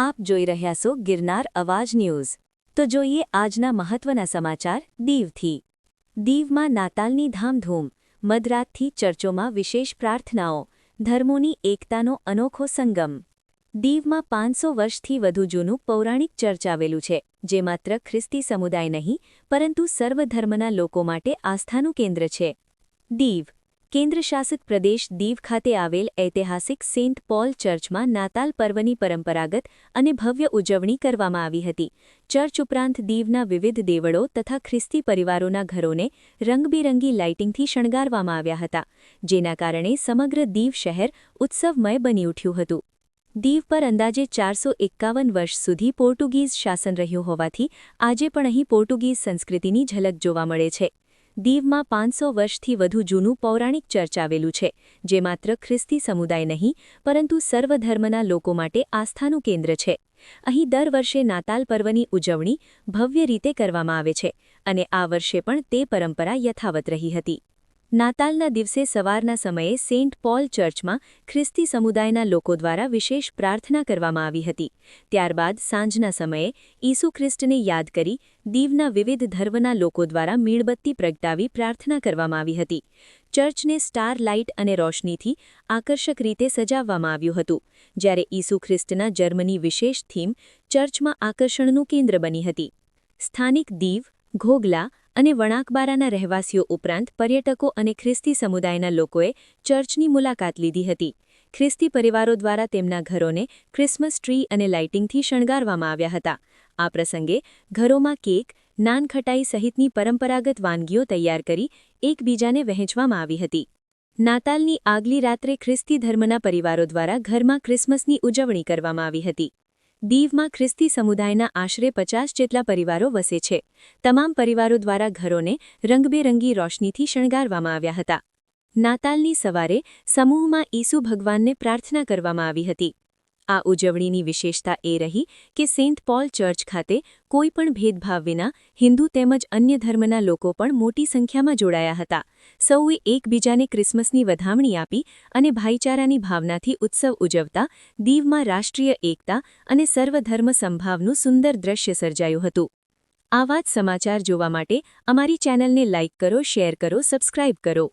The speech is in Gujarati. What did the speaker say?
આપ જોઈ રહ્યા છો ગિરનાર અવાજ ન્યૂઝ. તો જોઈએ આજના મહત્વના સમાચાર દીવથી. દીવમાં નાતાલની ધામધૂમ, મધરાતથી ચર્ચોમાં વિશેષ પ્રાર્થનાઓ, ધર્મોની એકતાનો અનોખો સંગમ. દીવમાં પાંચસો વર્ષથી વધુ જૂનું પૌરાણિક ચર્ચ આવેલું છે, જે માત્ર ખ્રિસ્તી સમુદાય નહીં, પરંતુ સર્વધર્મના લોકો માટે આસ્થાનું કેન્દ્ર છે. દીવ કેન્દ્રશાસિત પ્રદેશ દીવ ખાતે આવેલ ઐતિહાસિક સેન્ટ પોલ ચર્ચમાં નાતાલ પર્વની પરંપરાગત અને ભવ્ય ઉજવણી કરવામાં આવી હતી. ચર્ચ ઉપરાંત દીવના વિવિધ દેવળો તથા ખ્રિસ્તી પરિવારોના ઘરોને રંગબેરંગી લાઇટિંગથી શણગારવામાં આવ્યા હતા, જેના કારણે સમગ્ર દીવ શહેર ઉત્સવમય બની ઉઠ્યું હતું. દીવ પર અંદાજે ચારસો એકાવન વર્ષ સુધી પોર્ટુગીઝ શાસન રહ્યું હોવાથી આજે પણ અહીં પોર્ટુગીઝ સંસ્કૃતિની ઝલક જોવા મળે છે. દીવમાં પાંચસો વર્ષથી વધુ જૂનું પૌરાણિક ચર્ચ આવેલું છે, જે માત્ર ખ્રિસ્તી સમુદાય નહીં, પરંતુ સર્વધર્મના લોકો માટે આસ્થાનું કેન્દ્ર છે. અહીં દર વર્ષે નાતાલ પર્વની ઉજવણી ભવ્ય રીતે કરવામાં આવે છે, અને આ વર્ષે પણ તે પરંપરા યથાવત રહી હતી. નાતાલના દિવસે સવારના સમયે સેન્ટ પોલ ચર્ચમાં ખ્રિસ્તી સમુદાયના લોકો દ્વારા વિશેષ પ્રાર્થના કરવામાં આવી હતી. ત્યારબાદ સાંજના સમયે ઈસુ ખ્રિસ્ટને યાદ કરી દીવના વિવિધ ધર્મના લોકો દ્વારા મીણબત્તી પ્રગટાવી પ્રાર્થના કરવામાં આવી હતી. ચર્ચને સ્ટાર લાઇટ અને રોશનીથી આકર્ષક રીતે સજાવવામાં આવ્યું હતું. જ્યારે ઈસુ ખ્રિસ્ટના જર્મની વિશેષ થીમ ચર્ચમાં આકર્ષણનું કેન્દ્ર બની હતી. સ્થાનિક દીવ ઘોગલા અને વણાકબારાના રહેવાસીઓ ઉપરાંત પર્યટકો અને ખ્રિસ્તી સમુદાયના લોકોએ ચર્ચની મુલાકાત લીધી હતી. ખ્રિસ્તી પરિવારો દ્વારા તેમના ઘરોને ક્રિસમસ ટ્રી અને લાઇટિંગથી શણગારવામાં આવ્યા હતા. આ પ્રસંગે ઘરોમાં કેક, નાનખટાઈ સહિતની પરંપરાગત વાનગીઓ તૈયાર કરી એકબીજાને વહેંચવામાં આવી હતી. નાતાલની આગલી રાત્રે ખ્રિસ્તી ધર્મના પરિવારો દ્વારા ઘરમાં ક્રિસમસની ઉજવણી કરવામાં આવી હતી. દીવમાં ખ્રિસ્તી સમુદાયના આશરે પચાસ જેટલા પરિવારો વસે છે. તમામ પરિવારો દ્વારા ઘરોને રંગબેરંગી રોશનીથી શણગારવામાં આવ્યા હતા. નાતાલની સવારે સમૂહમાં ઈસુ ભગવાનને પ્રાર્થના કરવામાં આવી હતી. આ ઉજવણીની વિશેષતા એ રહી કે સેન્ટ પોલ ચર્ચ ખાતે કોઈ પણ ભેદભાવ વિના હિન્દુ તેમજ અન્ય ધર્મના લોકો પણ મોટી સંખ્યામાં જોડાયા હતા. સૌએ એકબીજાને ક્રિસમસની વધામણી આપી અને ભાઈચારાની ભાવનાથી ઉત્સવ ઉજવતા, દીવમાં રાષ્ટ્રીય એકતા અને સર્વધર્મ સંભાવનું સુંદર દ્રશ્ય સર્જાયું હતું. આવા જ સમાચાર જોવા માટે અમારી ચેનલને લાઇક કરો, શેર કરો, સબસ્ક્રાઇબ કરો.